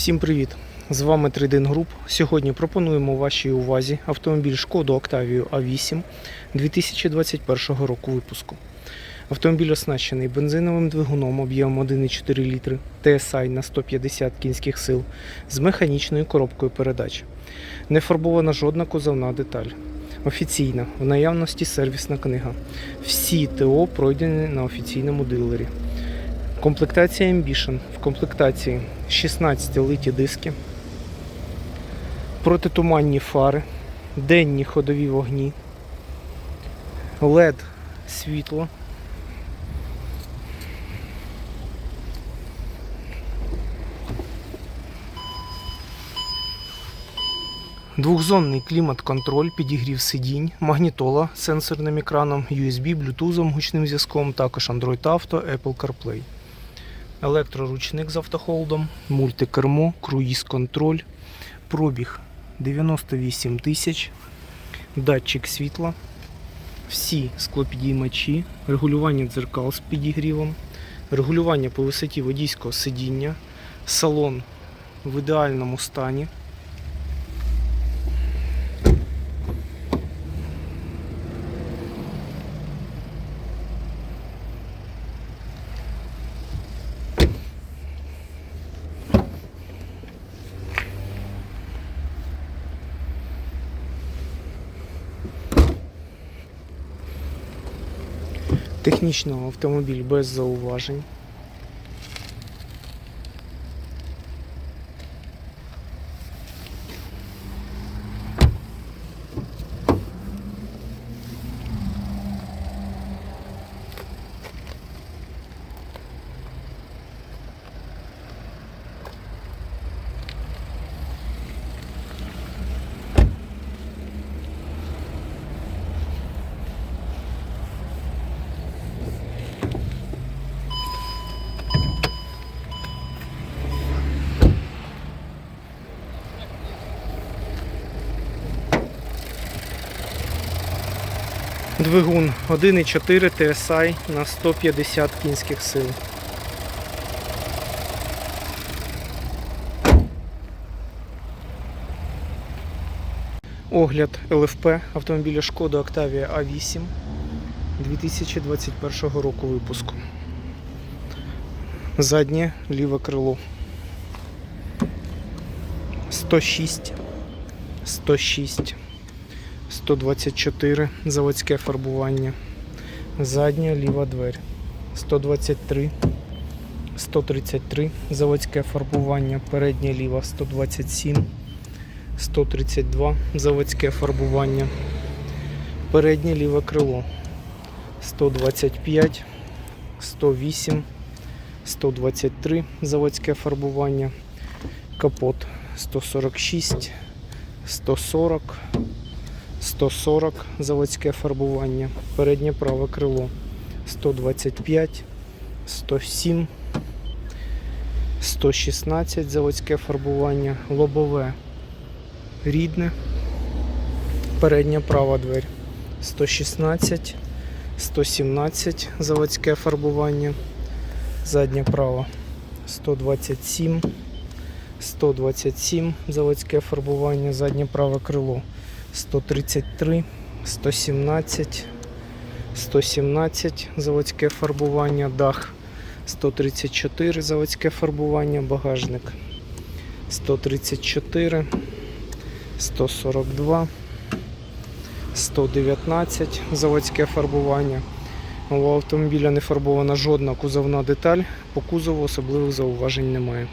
Всім привіт! З вами Трейдин Груп. Сьогодні пропонуємо вашій увазі автомобіль Шкоду Octavia A8 2021 року випуску. Автомобіль оснащений бензиновим двигуном об'ємом 1,4 літри TSI на 150 кінських сил з механічною коробкою передач. Не фарбована жодна кузовна деталь. Офіційна, в наявності сервісна книга. Всі ТО пройдені на офіційному дилері. Комплектація Ambition. В комплектації 16 литі диски, протитуманні фари, денні ходові вогні, LED світло. Двохзонний клімат-контроль, підігрів сидінь, магнітола з сенсорним екраном, USB, Bluetooth, гучним зв'язком, також Android Auto, Apple CarPlay. Електроручник з автохолдом, мультикермо, круїз-контроль, пробіг 98 тисяч, датчик світла, всі склопідіймачі, регулювання дзеркал з підігрівом, регулювання по висоті водійського сидіння, салон в ідеальному стані. Технічно автомобіль без зауважень. Двигун 1,4 TSI на 150 кінських сил. Огляд ЛФП автомобіля Шкода Octavia A8 2021 року випуску. Заднє ліве крило. 106 106 124 заводське фарбування. Задня ліва дверь. 123 133 заводське фарбування. Передня ліва 127 132 заводське фарбування. Переднє ліве крило 125 108 123 заводське фарбування. Капот 146 140 140 заводське фарбування, переднє праве крило 125, 107, 116 заводське фарбування, лобове рідне, передня права двері 116, 117 заводське фарбування, задня права 127, 127 заводське фарбування, заднє праве крило 133, 117, 117 заводське фарбування, дах 134 заводське фарбування, багажник 134, 142, 119 заводське фарбування. У автомобіля не фарбована жодна кузовна деталь, по кузову особливих зауважень немає.